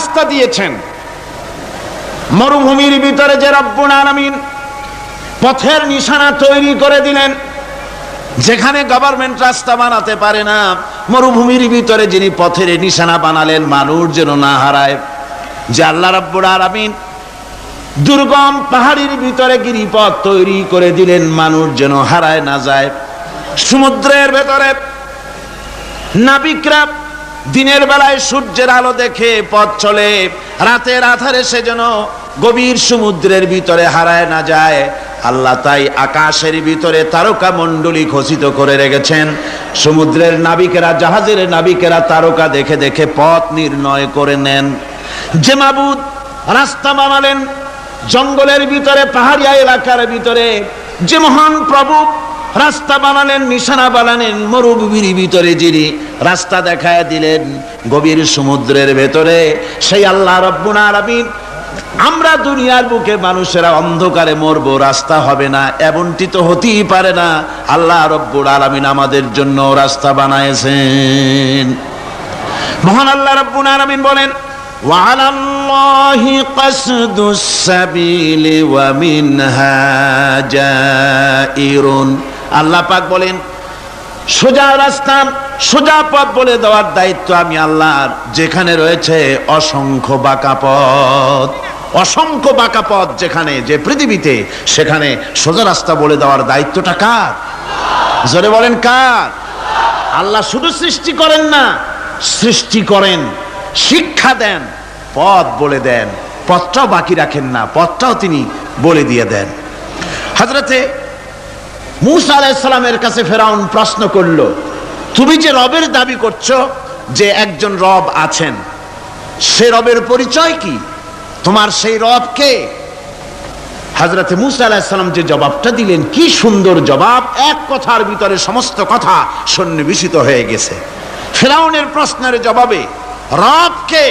রাস্তা দিয়েছেন। মরুভূমির ভিতরে যে রব্বুল আলামিন পথের নিশানা তৈরি করে দিলেন, যেখানে গভর্নমেন্ট রাস্তা বানাতে পারে না, মরুভূমির ভিতরে যিনি পথের নিশানা বানালেন, মানুষ যেন না হারায়। যে আল্লাহ রাব্বুল আলামিন দুর্গম পাহাড়ির ভিতরে গিরিপথ তৈরি করে দিলেন, মানুষ যেন হারায় না যায়। সমুদ্রের ভেতরে নাবিকরা দিনের বেলায় সূর্যের আলো দেখে পথ চলে, রাতের আধারে সে যেন গভীর সমুদ্রের ভিতরে হারায় না যায়। আল্লাহ তাই আকাশের ভিতরে তারকা মণ্ডলী খচিত করে রেখেছেন। সমুদ্রের নাবিকেরা, জাহাজের নাবিকেরা তারকা দেখে দেখে পথ নির্ণয় করে নেন। যে মাবুদ রাস্তা বানালেন, জঙ্গলের ভিতরে, পাহাড়িয়া এলাকার ভিতরে, যে মহান প্রভু রাস্তা বানালেন নিশানা বানালেন মরুভূমির ভিতরে যিনি রাস্তা দেখায় দিলেন গভীর সমুদ্রের ভেতরে সেই আল্লাহ রব্বুল আলামিন আমরা দুনিয়ার বুকে মানুষেরা অন্ধকারে মরব রাস্তা হবে না এমনটি তো হতেই পারে না আল্লাহ রব্বুল আলামিন আমাদের জন্য রাস্তা বানাইছেন মহান আল্লাহ রব্বুল আলামিন বলেন وعلى الله قصد السبيل ومنها جائر আল্লাহ পাক বলেন, সোজা রাস্তা, সোজা পথ বলে দেওয়ার দায়িত্ব আমি আল্লাহর, যেখানে রয়েছে অসংখ্য বাঁকা পথ। অসংখ্য বাঁকা পথ যেখানে, যে পৃথিবীতে, সেখানে সোজা রাস্তা বলে দেওয়ার দায়িত্বটা কার? জোরে বলেন কার? আল্লাহ শুধু সৃষ্টি করেন না, সৃষ্টি করেন, শিক্ষা দেন, পথ বলে দেন, পথটাও বাকি রাখেন না, পথটাও তিনি বলে দিয়ে দেন। হজরতে মুসা আলাইসালামের কাছে ফেরাউন প্রশ্ন করল, তুমি যে রবের দাবি করছ যে একজন রব আছেন, সে রবের পরিচয় কি? তোমার সেই রব কে? হাজরতে মুসা আলাহিসাল্লাম যে জবাবটা দিলেন, কি সুন্দর জবাব, এক কথার ভিতরে সমস্ত কথা সন্নিবেশিত হয়ে গেছে। ফেরাউনের প্রশ্নের জবাবে রবকে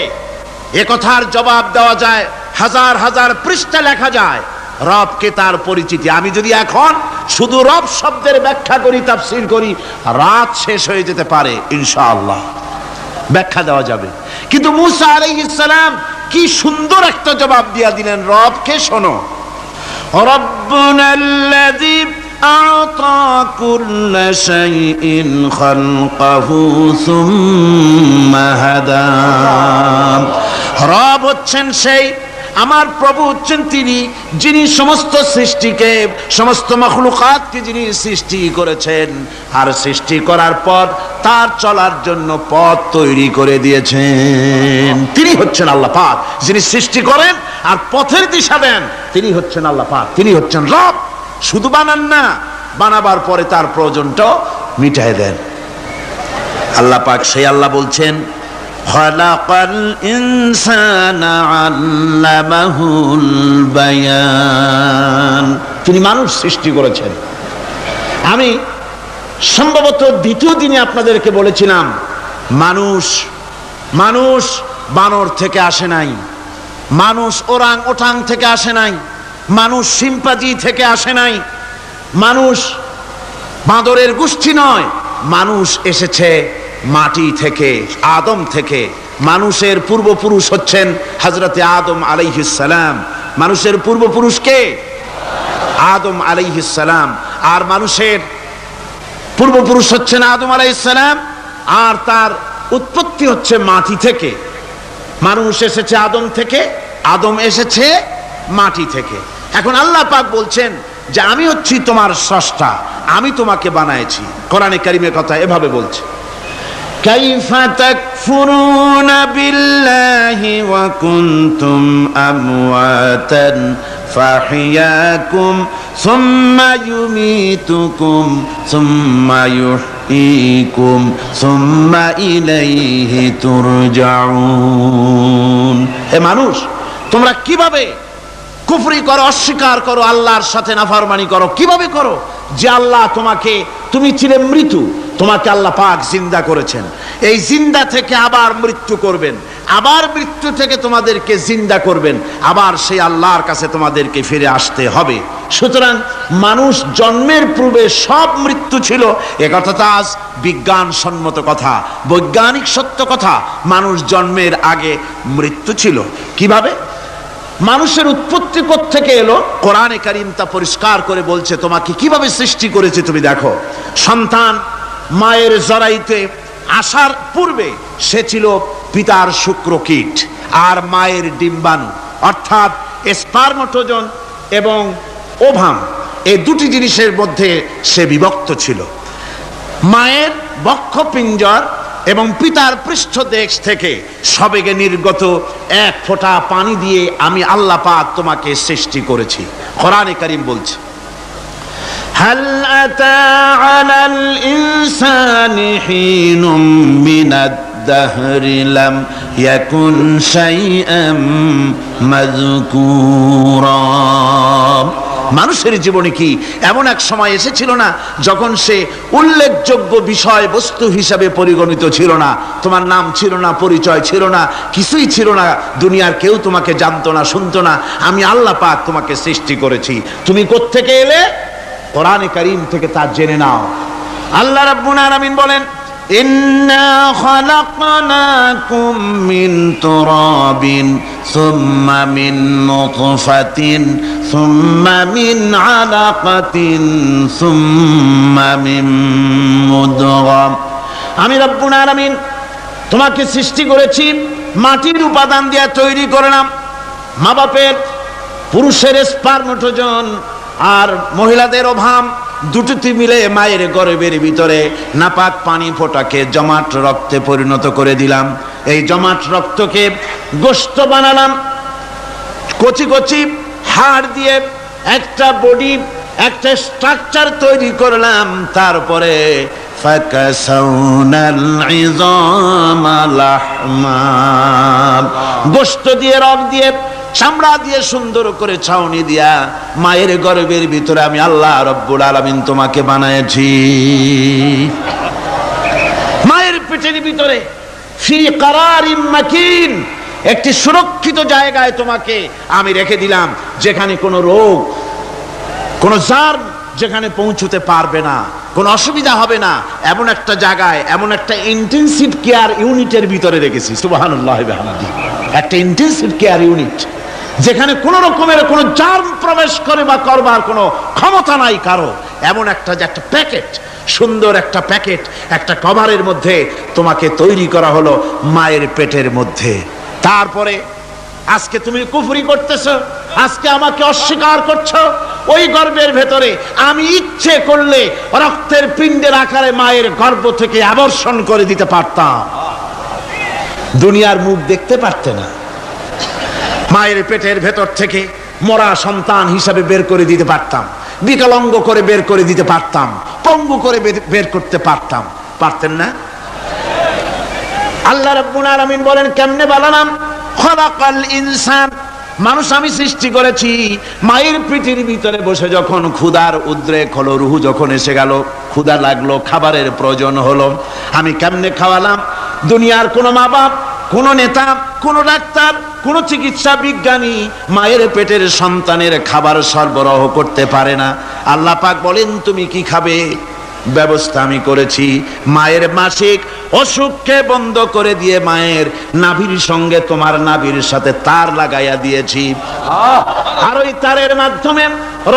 এ কথার জবাব দেওয়া যায়, হাজার হাজার পৃষ্ঠা লেখা যায় রবকে তার পরিচিতি। আমি যদি এখন শুধু রব শব্দের ব্যাখ্যা করি তাফসির করি রাত শেষ হয়ে যেতে পারে ইনশাআল্লাহ। ব্যাখ্যা দেওয়া যাবে। কিন্তু মুসা আলাইহিসসালাম কি সুন্দর একটা জবাব দিয়া দিলেন রবকে শোনো। রব্বুনাল্লাযী আতা কুল্লা শাইইন খালকাহু সুম্মা হাদা। রব হচ্ছেন সেই আমার প্রভু হচ্ছেন তিনি, যিনি সমস্ত সৃষ্টিকে, সমস্ত মখলুকাতকে যিনি সৃষ্টি করেছেন, আর সৃষ্টি করার পর তার চলার জন্য পথ তৈরি করে দিয়েছেন। তিনি হচ্ছেন আল্লাহ পাক, যিনি সৃষ্টি করেন আর পথের দিশা দেন, তিনি হচ্ছেন আল্লাহ পাক, তিনি হচ্ছেন রব। শুধু বানান না, বানাবার পরে তার প্রয়োজনটাও মিটাই দেন। আল্লাহ পাক সেই আল্লাহ বলছেন খলাকাল ইনসানা আল্লামাহুল বায়ান। তিনি মানুষ সৃষ্টি করেছেন। আমি সম্ভবত দ্বিতীয় দিনে আপনাদেরকে বলেছিলাম, মানুষ মানুষ বানর থেকে আসে নাই। মানুষ ওরাং ওটাং থেকে আসে নাই। মানুষ সিম্পাজি থেকে আসে নাই। মানুষ বাঁদরের গোষ্ঠী নয়, মানুষ এসেছে মাটি থেকে, আদম থেকে মানুষের পূর্বপুরুষ হচ্ছেন হজরতে আদম আলাইহিসালাম মানুষের পূর্বপুরুষকে আদম আলাইহিসালাম আর মানুষের পূর্বপুরুষ হচ্ছেন আদম আলাইহিসালাম আর তার উৎপত্তি হচ্ছে মাটি থেকে। মানুষ এসেছে আদম থেকে, আদম এসেছে মাটি থেকে। এখন আল্লাহ পাক বলছেন যে, আমি হচ্ছি তোমার স্রষ্টা, আমি তোমাকে বানাইছি কোরআনে কারিমের কথা এভাবে বলছে। كيف تكفرون بالله وكنتم أمواتا فأحياكم ثم يميتكم ثم يحييكم ثم إليه ترجعون হে মানুষ তোমরা কিভাবে কুফরি করো অস্বীকার করো আল্লাহর সাথে নাফরমানি করো কিভাবে করো যে আল্লাহ তোমাকে তুমি ছিলে মৃত্যু তোমাকে আল্লাহ পাক জিন্দা করেছেন। এই জিন্দা থেকে আবার মৃত্যু করবেন। আবার মৃত্যু থেকে তোমাদেরকে জিন্দা করবেন। আবার সেই আল্লাহর কাছে তোমাদেরকে ফিরে আসতে হবে। সুতরাং মানুষ জন্মের পূর্বে সব মৃত্যু ছিল। এ কথা তো আজ বিজ্ঞানসম্মত কথা, বৈজ্ঞানিক সত্য কথা। মানুষ জন্মের আগে মৃত্যু ছিল। কীভাবে? মানুষের উৎপত্তি থেকে এলো? কোরআনে কারিম তা পরিষ্কার করে বলছে, তোমাকে কীভাবে সৃষ্টি করেছে তুমি দেখো। সন্তান মায়ের জরাইতে আসার পূর্বে সে ছিল পিতার শুক্র কীট আর মায়ের ডিম্বাণু, অর্থাৎ স্পার্মটোজন এবং ওভাম এই দুটি জিনিসের মধ্যে সে বিভক্ত ছিল। মায়ের বক্ষপিঞ্জর এবং পিতার পৃষ্ঠ দেশ থেকে সবেগে নির্গত এক ফোঁটা পানি দিয়ে আমি আল্লাহ পাক তোমাকে সৃষ্টি করেছি। কোরআনে কারিম বলছে هل أتى على الإنسان حين من الدهر لم يكن شيئا مذكورا মানুষের জীবনে কি এমন এক সময় এসেছিল না যখন সে উল্লেখযোগ্য বিষয় বস্তু হিসাবে পরিগণিত ছিল না তোমার নাম ছিল না পরিচয় ছিল না কিছুই ছিল না দুনিয়ার কেউ তোমাকে জানতো না শুনতো না আমি আল্লাহ পাক তোমাকে সৃষ্টি করেছি তুমি কোত্থেকে এলে কোরআনে করিম থেকে তা জেনে নাও। আল্লাহ রাব্বুল আলামিন বলেন, ইন্না খালাকনাকুম মিন তুরাবিন, সুম্মা মিন নুতফাতিন, সুম্মা মিন আলাকাতিন, সুম্মা মিন মুদগা আমি রব্বুল আলামিন তোমাকে সৃষ্টি করেছি, মাটির উপাদান দিয়ে তৈরি করলাম মা বাপের পুরুষের স্পার্মটোজন আর মহিলাদের অভাব, দুটোতে মিলে মায়ের গর্বের ভিতরে নাপাক পানি ফোটাকে জমাট রক্তে পরিণত করে দিলাম। এই জমাট রক্তকে গোস্ত বানালাম, কচি কচি হাড় দিয়ে একটা বডি, একটা স্ট্রাকচার তৈরি করলাম। তারপরে গোস্ত দিয়ে রক দিয়ে চামড়া দিয়ে সুন্দর করে ছাউনি দিয়া মায়ের গর্ভের ভিতরে আমি আল্লাহ রব্বুল আলামিন তোমাকে বানাইছি মায়ের পেটের ভিতরে একটি সুরক্ষিত জায়গায় তোমাকে আমি রেখে দিলাম, যেখানে কোনো রোগ, কোনো জার যেখানে পৌঁছতে পারবে না, কোনো অসুবিধা হবে না, এমন একটা জায়গায়, এমন একটা ইন্টেনসিভ কেয়ার ইউনিটের ভিতরে রেখেছি। বিহামদি একটা ইন্টেনসিভ কেয়ার ইউনিট যেখানে কোনো রকমের কোনো জার্ম প্রবেশ করে বা করবার কোনো ক্ষমতা নাই কারও, এমন একটা যে একটা প্যাকেট, সুন্দর একটা প্যাকেট, একটা কভারের মধ্যে তোমাকে তৈরি করা হলো মায়ের পেটের মধ্যে। তারপরে, আজকে তুমি কুফুরি করতেছো, আজকে আমাকে অস্বীকার করছ, ওই গর্ভের ভেতরে আমি ইচ্ছে করলে রক্তের পিণ্ডের আকারে মায়ের গর্ভ থেকে আবর্ষণ করে দিতে পারতাম। দুনিয়ার মুখ দেখতে পারতে না। মায়ের পেটের ভেতর থেকে মরা সন্তান হিসাবে বের করে দিতে পারতাম। বিকলঙ্গ করে বের করে দিতে পারতাম। পঙ্গু করে বের- করতে পারতাম। পারতেন না? আল্লাহ রাব্বুল আলামিন বলেন, কেমনে বানালাম? খলাকাল ইনসান। মানুষ আমি সৃষ্টি করেছি। মায়ের পিঠির ভিতরে বসে যখন ক্ষুধার উদ্রেক হলো, রুহু যখন এসে গেল, ক্ষুধা লাগল, খাবারের প্রয়োজন হলো। আমি কেমনে খাওয়ালাম? দুনিয়ার কোনো মা বাপ কোনো নেতা, কোন ডাক্তার, কোন চিকিৎসা বিজ্ঞানী মায়ের পেটের সন্তানের খাবার সরবরাহ করতে পারে না। আল্লাহ পাক বলেন, তুমি কি খাবে? ব্যবস্থা আমি করেছি। মায়ের মাসিক অসুখকে বন্ধ করে দিয়ে মায়ের নাভির সঙ্গে তোমার নাভির সাথে তার লাগাইয়া দিয়েছি। আর ওই তারের মাধ্যমে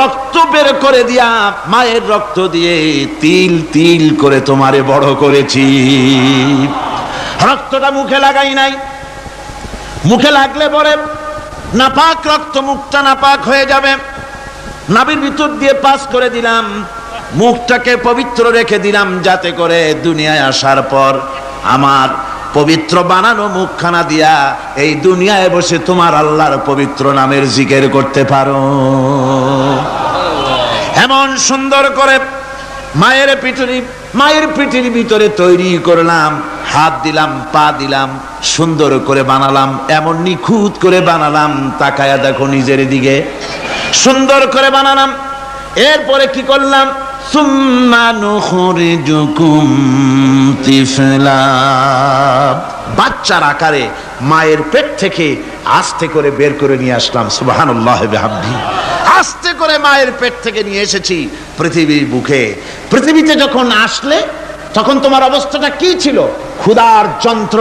রক্ত বের করে দিয়া মায়ের রক্ত দিয়ে তিল তিল করে তোমারে বড় করেছি। রক্তটা মুখে লাগাই নাই। মুখে লাগলে পরে নাপাক রক্ত মুখটা নাপাক হয়ে যাবে। নাভির ভিতর দিয়ে পাস করে দিলাম। মুখটাকে পবিত্র রেখে দিলাম যাতে করে দুনিয়ায় আসার পর আমার পবিত্র বানানো মুখখানা দিয়া এই দুনিয়ায় বসে তোমার আল্লাহর পবিত্র নামের জিকের করতে পারো। এমন সুন্দর করে মায়ের পিঠুরি মায়ের পিঠির ভিতরে তৈরি করলাম। হাত দিলাম, পা দিলাম, সুন্দর করে বানালাম, এমন নিখুঁত করে বানালাম, তাকায়া দেখো নিজের দিকে। সুন্দর করে বানালাম, এরপরে কি করলাম? বাচ্চার আকারে মায়ের পেট থেকে আস্তে করে বের করে নিয়ে আসলাম বিহামদি। আস্তে করে মায়ের পেট থেকে নিয়ে এসেছি পৃথিবীর বুকে। পৃথিবীতে যখন আসলে তখন তোমার অবস্থাটা কি ছিল? ক্ষুদার যন্ত্র